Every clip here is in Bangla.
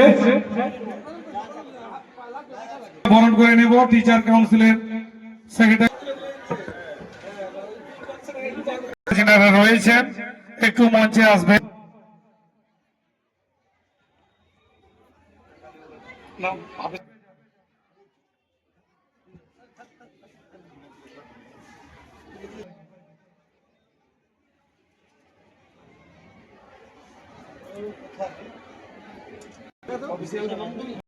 হচ্ছে বরণ করে নেব টিচার কাউন্সিলের সেক্রেটারি যারা রয়েছেন। একটু মঞ্চে আসবেন Thank you. Observe o nome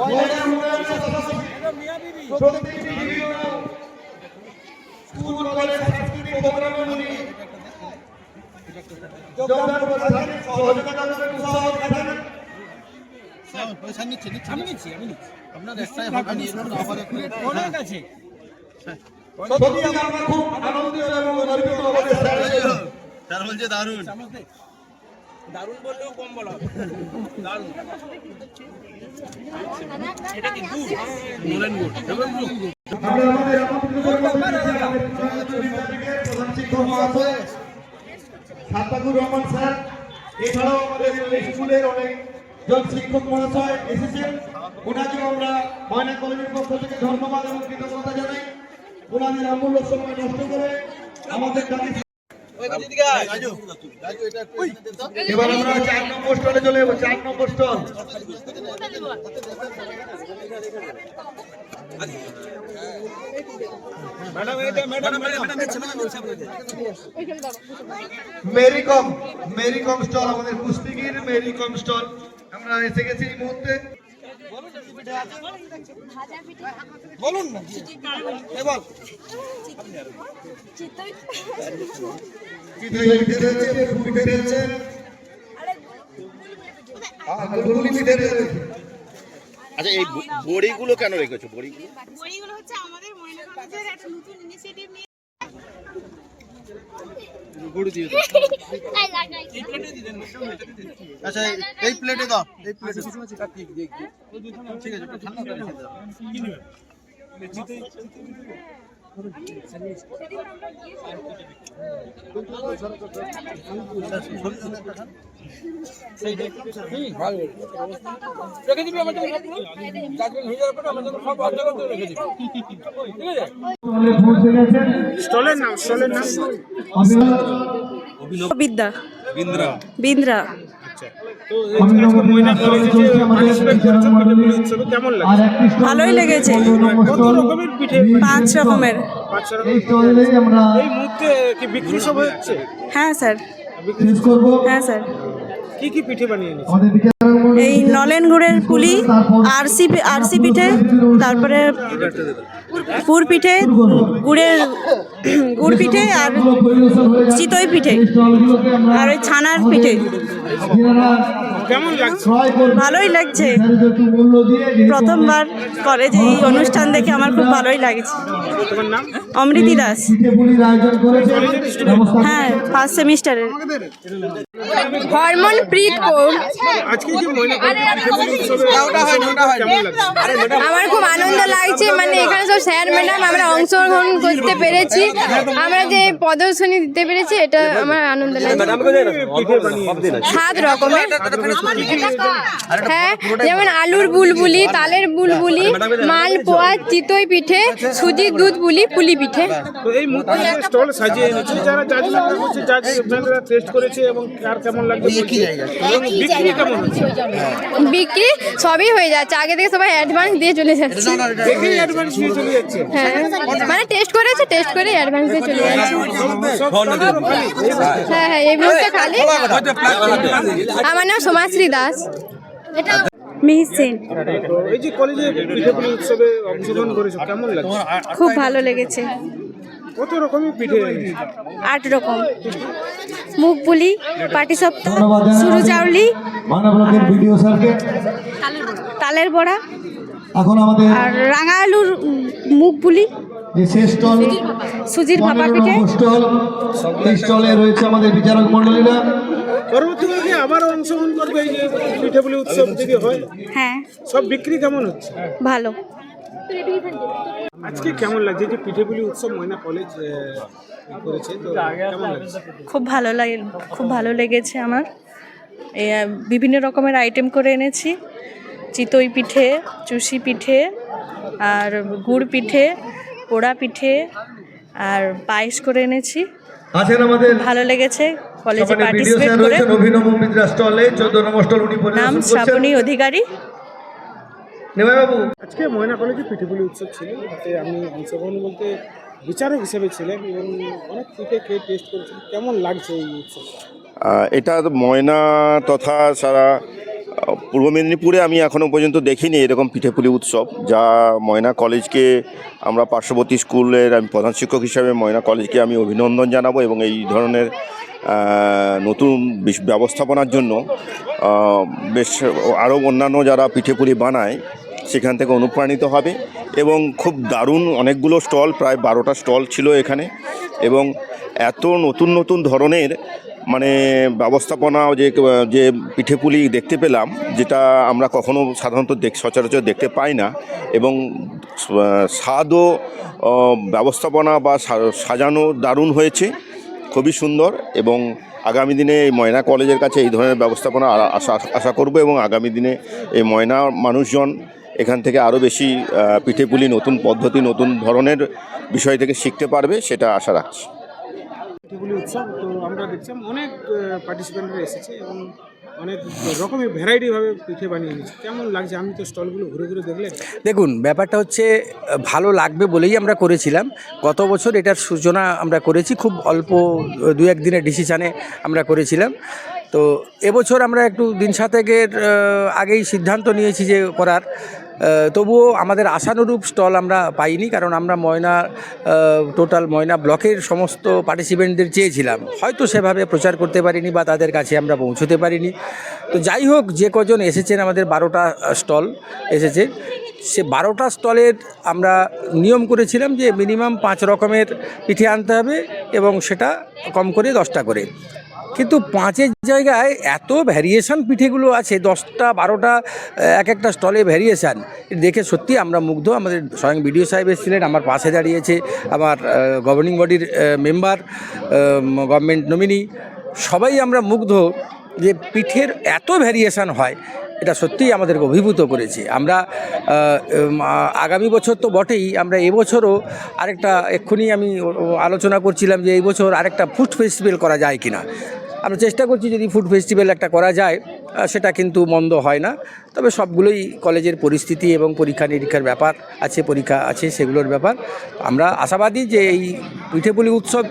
মহিলা উন্নয়নের পাশাপাশি প্রত্যেকটি ভিডিও স্কুল কলেজ প্রোগ্রামে উনি যোগদান করেছেন সহযোগিতা করেন উৎসাহ দেখান আমি নিচ্ছি আমি নিচ্ছি আপনার একটাই হবে অনেক আছে। সত্যি আমরা খুব আনন্দিত এবং গর্বিত আমাদের স্যারের বলছে দারুণ। দারুণ বললেও কম বলা হবে। দারুণ। এটা কি দুধ আমরা আমাদের আমন্ত্রিত কর্মসূচি আছে, আমাদের প্রধান শিক্ষক মহাশয় সাত্তাকুর রহমান স্যার এছাড়াও আমাদের স্কুলের শিক্ষক মহাশয় এসেছেন। ওনাকেও আমরা ময়না কলেজের পক্ষ থেকে ধন্যবাদ এবং কৃতজ্ঞতা জানাই। ওনাদের অমূল্য সময় নষ্ট করে আমাদের দাবি রাজু রাজু এটা একটু এনে দিন তো। এবার আমরা চার নম্বর স্টলে চলে যাব চার নম্বর স্টল ম্যাডাম এটা madam madam Mary Kom Mary Kom stall আমাদের কুস্তিগির মেরি কম স্টল আমরা এসে গেছি এই মুহূর্তে। বলুন না। এবার। আচ্ছা এই বড়িগুলো কেন রেখেছো? বড়িগুলো বইগুলো হচ্ছে আমাদের মহিলা কলেজের একটা নতুন ইনিশিয়েটিভ নিয়ে আচ্ছা এই- প্লেটে ঠিক আছে দাও। রেখে দিবি আমার জন্য সবগুলো চারজন যাওয়ার পরে আমার জন্য সব অর্ধেক অর্ধেক রেখে দিবি ঠিক আছে স্টলে পৌঁছে গেছেন স্টলের নাম স্টলের নাম। বিদ্যা। বিন্দ্রা। ভালোই লেগেছে। কত রকমের পিঠে পাঁচ রকমের। এই স্টলেই আমরা এই মুহূর্তে কি বিক্রি সব হচ্ছে হ্যাঁ স্যার। হ্যাঁ স্যার। কি কি পিঠে বানিয়ে এই নলেন গুড়ের পুলি আরসি আরসি পিঠে তারপরে পুর পিঠে গুড়ের গুড় পিঠে আর চিতই পিঠে আর ওই ছানার পিঠে। কেমন লাগছে? ভালোই লাগছে। প্রথমবার কলেজে এই অনুষ্ঠান দেখে আমার খুব ভালোই লাগছে। তোমার নাম? অমৃতি দাস। হ্যাঁ ফার্স্ট সেমিস্টারের কৌর। উৎসবে কেমন লাগছে? আমার খুব আনন্দ লাগছে মানে এখানে সব স্যার ম্যাডাম আমরা অংশগ্রহণ করতে পেরেছি। আমরা যে প্রদর্শনী দিতে পেরেছি এটা আমার আনন্দ লাগছে। সাত রকমের। হ্যাঁ যেমন আলুর বুলবুলি তালের বুলবুলি মালপোয়া চিতই পিঠে সুজি দুধ বুলি পুলি পিঠে। তো এই মুহূর্তে স্টল সাজিয়ে এনেছে। যারা জাজমেন্টরা করছে জাজমেন্টরা টেস্ট করেছে এবং কার কেমন লাগছে বিক্রি কেমন হচ্ছে বিক্রি সবই হয়ে যাচ্ছে। আগে থেকে সবাই অ্যাডভান্স দিয়ে চলে যাচ্ছে। দেখেই অ্যাডভান্স নিয়ে চলে যাচ্ছে। হ্যাঁ। মানে টেস্ট করেছে টেস্ট করে অ্যাডভান্স দিয়ে চলে যাচ্ছে। হ্যাঁ হ্যাঁ। এই মুহূর্তে খালি। আমার নাম সোমাশ্রী দাস। খুব ভালো লেগেছে। আট রকম। মুখ পুলি ধন্যবাদ জানাই চাউলি তালের বড়া এখন আমাদের আর রাঙা আলুর মুখ পুলি সুজির ভাপা পিঠে। স্টল রয়েছে আমাদের বিচারক পরবর্তীকালে কি আবার অংশগ্রহণ করবে এই যে পিঠে পুলি উৎসব যদি হয় হ্যাঁ। সব বিক্রি কেমন হচ্ছে? ভালো। আজকে কেমন লাগছে? যে পিঠে পুলি উৎসব ময়না কলেজ করেছে তো কেমন লাগছে? খুব ভালো লাগে খুব ভালো লেগেছে আমার। বিভিন্ন রকমের আইটেম করে এনেছি। চিতই পিঠে চুষি পিঠে আর গুড় পিঠে পোড়া পিঠে আর পায়েস করে এনেছি। ভালো লেগেছে। কলেজে পার্টিসিপেট করে। অভিনব মিত্রা স্টলে চোদ্দ নম্বর স্টল উনি নাম শ্রাবণী অধিকারী। নিমাই বাবু আজকে ময়না কলেজে পিঠেপুলি উৎসব ছিল তাতে আমি অংশগ্রহণ বলতে বিচারক হিসেবে ছিলেন এবং অনেক পিঠে খেয়ে টেস্ট করেছেন কেমন লাগছে এই উৎসব? এটা ময়না তথা সারা পূর্ব মেদিনীপুরে আমি এখনও পর্যন্ত দেখিনি এরকম পিঠেপুলি উৎসব যা ময়না কলেজকে আমরা পার্শ্ববর্তী স্কুলের আমি প্রধান শিক্ষক হিসাবে ময়না কলেজকে আমি অভিনন্দন জানাব এবং এই ধরনের নতুন ব্যবস্থাপনার জন্য বেশ আরও অন্যান্য যারা পিঠেপুলি বানায়, সেখান থেকে অনুপ্রাণিত হবে এবং খুব দারুণ অনেকগুলো স্টল, প্রায় বারোটা স্টল ছিল এখানে এবং এত নতুন নতুন ধরনের মানে ব্যবস্থাপনা যে যে পিঠেপুলি দেখতে পেলাম, যেটা আমরা কখনো সাধারণত দেখ সচরাচর দেখতে পাই না এবং স্বাদও ব্যবস্থাপনা বা সাজানো দারুণ হয়েছে। খুবই সুন্দর এবং আগামী দিনে এই ময়না কলেজের কাছে এই ধরনের ব্যবস্থাপনা আশা আশা করব এবং আগামী দিনে এই ময়না মানুষজন এখান থেকে আরও বেশি পিঠে পিঠেপুলি, নতুন পদ্ধতি, নতুন ধরনের বিষয় থেকে শিখতে পারবে সেটা আশা রাখছি। পিঠেপুলি উৎসব, তো আমরা দেখছিলাম অনেক পার্টিসিপেন্টরা এসেছে এবং অনেক রকমের ভ্যারাইটিভাবে পিঠে বানিয়ে কেমন লাগছে? আমি তো স্টলগুলো ঘুরে ঘুরে দেখলেন দেখুন, ব্যাপারটা হচ্ছে, ভালো লাগবে বলেই আমরা করেছিলাম। গত বছর এটার সূচনা আমরা করেছি, খুব অল্প দু এক দিনের ডিসিশানে আমরা করেছিলাম। তো এবছর আমরা একটু দিন সাতেকের আগেই সিদ্ধান্ত নিয়েছি যে করার। তবুও আমাদের আশানুরূপ স্টল আমরা পাইনি, কারণ আমরা ময়না টোটাল ময়না ব্লকের সমস্ত পার্টিসিপেন্টদের চেয়েছিলাম। হয়তো সেভাবে প্রচার করতে পারিনি বা তাদের কাছে আমরা পৌঁছতে পারিনি। তো যাই হোক, যে কজন এসেছেন আমাদের বারোটা স্টল এসেছে, সে বারোটা স্টলের আমরা নিয়ম করেছিলাম যে মিনিমাম পাঁচ রকমের পিঠে আনতে হবে এবং সেটা কম করে দশটা করে। কিন্তু পাঁচের জায়গায় এত ভ্যারিয়েশন পিঠেগুলো আছে, দশটা, বারোটা, এক একটা স্টলে ভ্যারিয়েশান দেখে সত্যি আমরা মুগ্ধ। আমাদের স্বয়ং বিডিও সাহেব এসেছিলেন, আমার পাশে দাঁড়িয়েছে, আমার গভর্নিং বডির মেম্বার গভর্নমেন্ট নমিনি সবাই আমরা মুগ্ধ যে পিঠের এত ভ্যারিয়েশান হয়, এটা সত্যিই আমাদেরকে অভিভূত করেছে। আমরা আগামী বছর তো বটেই, আমরা এবছরও আরেকটা, এক্ষুনি আমি আলোচনা করছিলাম যে এই বছর আরেকটা ফুড ফেস্টিভ্যাল করা যায় কিনা। আমরা চেষ্টা করছি যদি ফুড ফেস্টিভ্যাল একটা করা যায় সেটা কিন্তু মন্দ হয় না। তবে সবগুলোই কলেজের পরিস্থিতি এবং পরীক্ষা নিরীক্ষার ব্যাপার আছে পরীক্ষা আছে সেগুলোর ব্যাপার। আমরা আশাবাদী যে এই পিঠেপুলি উৎসব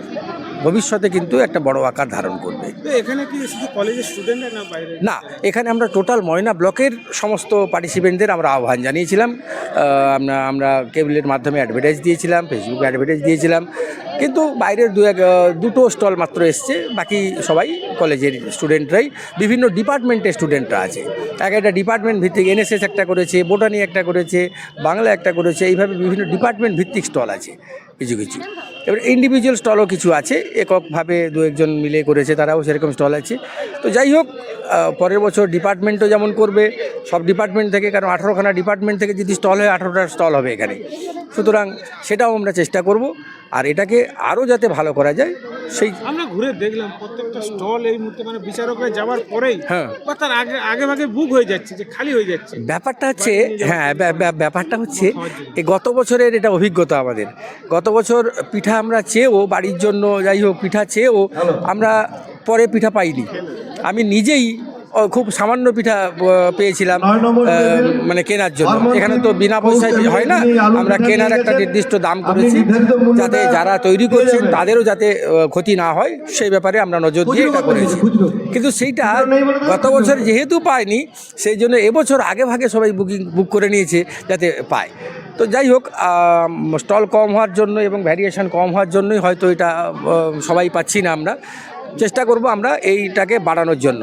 ভবিষ্যতে কিন্তু একটা বড় আকার ধারণ করবে। এখানে কি শুধু কলেজের স্টুডেন্টরা না বাইরে না এখানে আমরা টোটাল ময়না ব্লকের সমস্ত পার্টিসিপেন্টদের আমরা আহ্বান জানিয়েছিলাম। আমরা আমরা কেবলের মাধ্যমে অ্যাডভার্টাইজ দিয়েছিলাম ফেসবুকে অ্যাডভার্টাইজ দিয়েছিলাম। কিন্তু বাইরের দু এক দুটো স্টল মাত্র এসছে, বাকি সবাই কলেজের স্টুডেন্টরাই, বিভিন্ন ডিপার্টমেন্টের স্টুডেন্টরা আছে। এক একটা ডিপার্টমেন্ট ভিত্তিক এনএসএস একটা করেছে, বোটানি একটা করেছে, বাংলা একটা করেছে, এইভাবে বিভিন্ন ডিপার্টমেন্ট ভিত্তিক স্টল আছে, কিছু কিছু। এবার ইন্ডিভিজুয়াল স্টলও কিছু আছে, এককভাবে দু একজন মিলে করেছে, তারাও সেরকম স্টল আছে। তো যাই হোক পরের বছর ডিপার্টমেন্টও যেমন করবে, সব ডিপার্টমেন্ট থেকে, কারণ আঠারোখানা ডিপার্টমেন্ট থেকে যদি স্টল হয়, আঠারোটা স্টল হবে এখানে। সুতরাং সেটাও আমরা চেষ্টা করব। আর এটাকে আরও যাতে ভালো করা যায় সেই আমরা ঘুরে দেখলাম প্রত্যেকটা স্টল এই মুহূর্তে মানে বিচারকরা যাওয়ার পরেই হ্যাঁ। বা তার আগে আগে ভাগে বুক হয়ে যাচ্ছে যে খালি হয়ে যাচ্ছে। ব্যাপারটা হচ্ছে হ্যাঁ ব্যা- ব্যা- ব্যাপারটা হচ্ছে এই গত বছরের এটা অভিজ্ঞতা আমাদের। গত বছর পিঠা আমরা চেয়েও বাড়ির জন্য যাই হোক পিঠা চেয়েও আমরা পরে পিঠা পাইনি। আমি নিজেই খুব সামান্য পিঠা পেয়েছিলাম মানে কেনার জন্য। এখানে তো বিনা পয়সায় হয় না। আমরা কেনার একটা নির্দিষ্ট দাম করেছি যাতে যারা তৈরি করছেন তাদেরও যাতে ক্ষতি না হয় সেই ব্যাপারে আমরা নজর দিয়ে এটা করেছি। কিন্তু সেইটা গত বছর যেহেতু পায়নি সেই জন্য এবছর আগে ভাগে সবাই বুকিং বুক করে নিয়েছে যাতে পায়। তো যাই হোক স্টল কম হওয়ার জন্য এবং ভ্যারিয়েশন কম হওয়ার জন্যই হয়তো এটা সবাই পাচ্ছি না আমরা। চেষ্টা করব আমরা এইটাকে বাড়ানোর জন্য।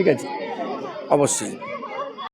ঠিক আছে। অবশ্যই।